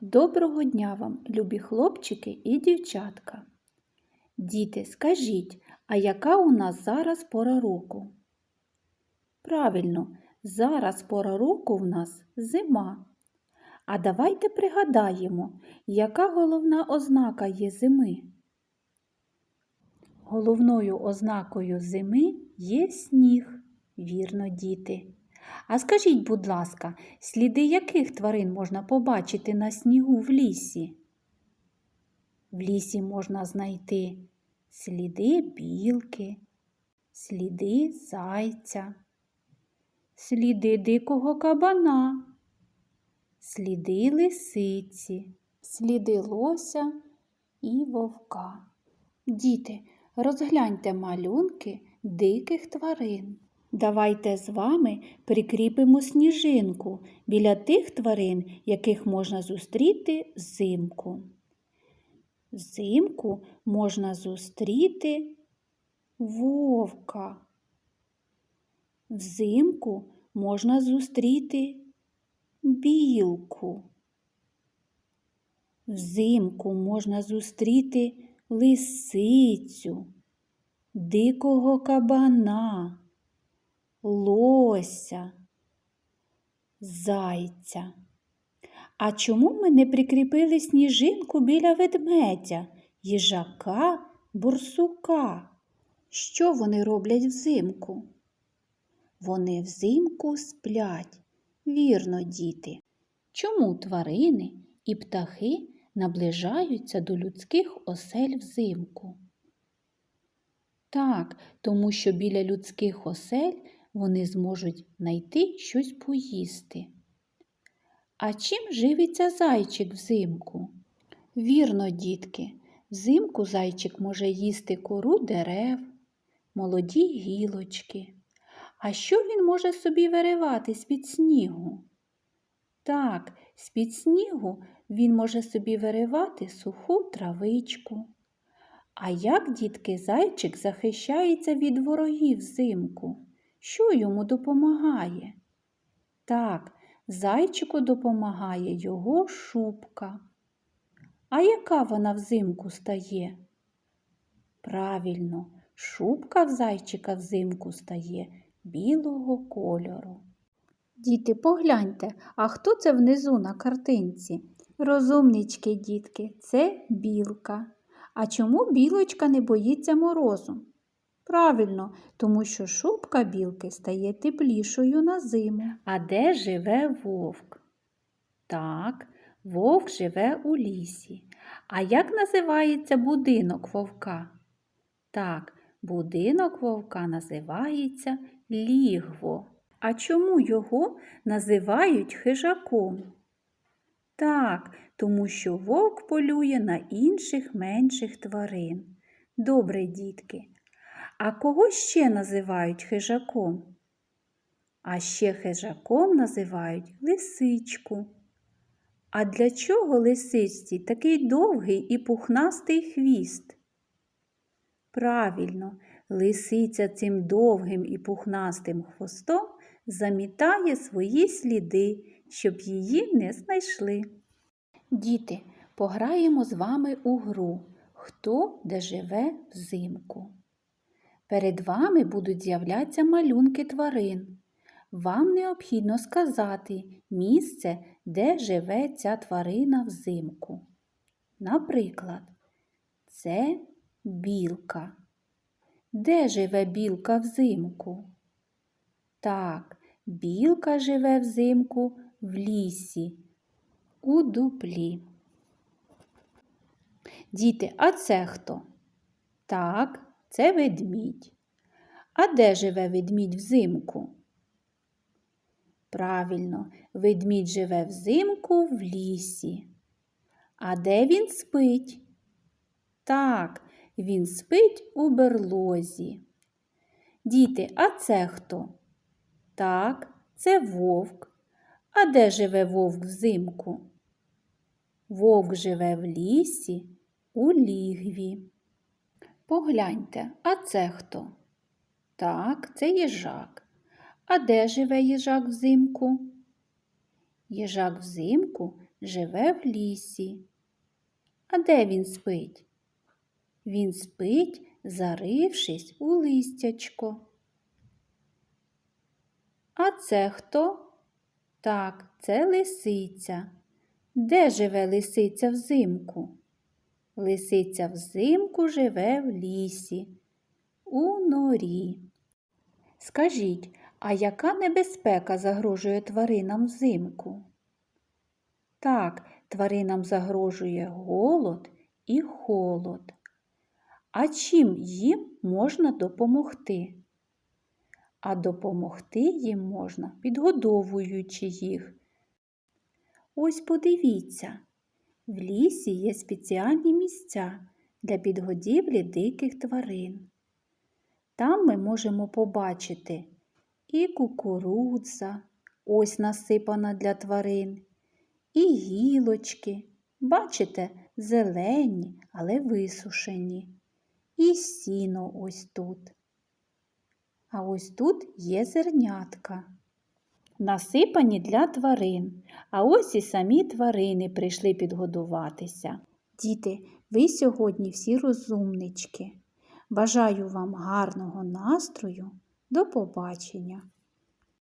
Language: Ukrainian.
Доброго дня вам, любі хлопчики і дівчатка. Діти, скажіть, а яка у нас зараз пора року? Правильно, зараз пора року в нас зима. А давайте пригадаємо, яка головна ознака є зими. Головною ознакою зими є сніг, вірно, діти. А скажіть, будь ласка, сліди яких тварин можна побачити на снігу в лісі? В лісі можна знайти сліди білки, сліди зайця, сліди дикого кабана, сліди лисиці, сліди лося і вовка. Діти, розгляньте малюнки диких тварин. Давайте з вами прикріпимо сніжинку біля тих тварин, яких можна зустріти взимку. Взимку можна зустріти вовка. Взимку можна зустріти білку. Взимку можна зустріти лисицю, дикого кабана лося, зайця. А чому ми не прикріпили сніжинку біля ведмедя, їжака, бурсука? Що вони роблять взимку? Вони взимку сплять, вірно, діти. Чому тварини і птахи наближаються до людських осель взимку? Так, тому що біля людських осель вони зможуть знайти щось поїсти. А чим живиться зайчик взимку? Вірно, дітки, взимку зайчик може їсти кору дерев, молоді гілочки. А що він може собі виривати з-під снігу? Так, з-під снігу він може собі виривати суху травичку. А як, дітки, зайчик захищається від ворогів взимку? Що йому допомагає? Так, зайчику допомагає його шубка. А яка вона взимку стає? Правильно, шубка в зайчика взимку стає білого кольору. Діти, погляньте, а хто це внизу на картинці? Розумнички, дітки, це білка. А чому білочка не боїться морозу? Правильно, тому що шубка білки стає теплішою на зиму. А де живе вовк? Так, вовк живе у лісі. А як називається будинок вовка? Так, будинок вовка називається лігво. А чому його називають хижаком? Так, тому що вовк полює на інших менших тварин. Добре, дітки. А кого ще називають хижаком? А ще хижаком називають лисичку. А для чого лисичці такий довгий і пухнастий хвіст? Правильно, лисиця цим довгим і пухнастим хвостом замітає свої сліди, щоб її не знайшли. Діти, пограємо з вами у гру Хто де живе взимку. Перед вами будуть з'являтися малюнки тварин. Вам необхідно сказати місце, де живе ця тварина взимку. Наприклад, це білка. Де живе білка взимку? Так, білка живе взимку в лісі, у дуплі. Діти, а це хто? Так, це ведмідь. А де живе ведмідь взимку? Правильно, ведмідь живе взимку в лісі. А де він спить? Так, він спить у берлозі. Діти, а це хто? Так, це вовк. А де живе вовк взимку? Вовк живе в лісі у лігві. Погляньте, а це хто? Так, це їжак. А де живе їжак взимку? Їжак взимку живе в лісі. А де він спить? Він спить, зарившись у листячко. А це хто? Так, це лисиця. Де живе лисиця взимку? Лисиця взимку живе в лісі, у норі. Скажіть, а яка небезпека загрожує тваринам взимку? Так, тваринам загрожує голод і холод. А чим їм можна допомогти? А допомогти їм можна, підгодовуючи їх. Ось подивіться, в лісі є спеціальні місця для підгодівлі диких тварин. Там ми можемо побачити і кукурудза, ось насипана для тварин, і гілочки, бачите, зелені, але висушені, і сіно ось тут. А ось тут є зернятка. Насипані для тварин, а ось і самі тварини прийшли підгодуватися. Діти, ви сьогодні всі розумнички. Бажаю вам гарного настрою. До побачення!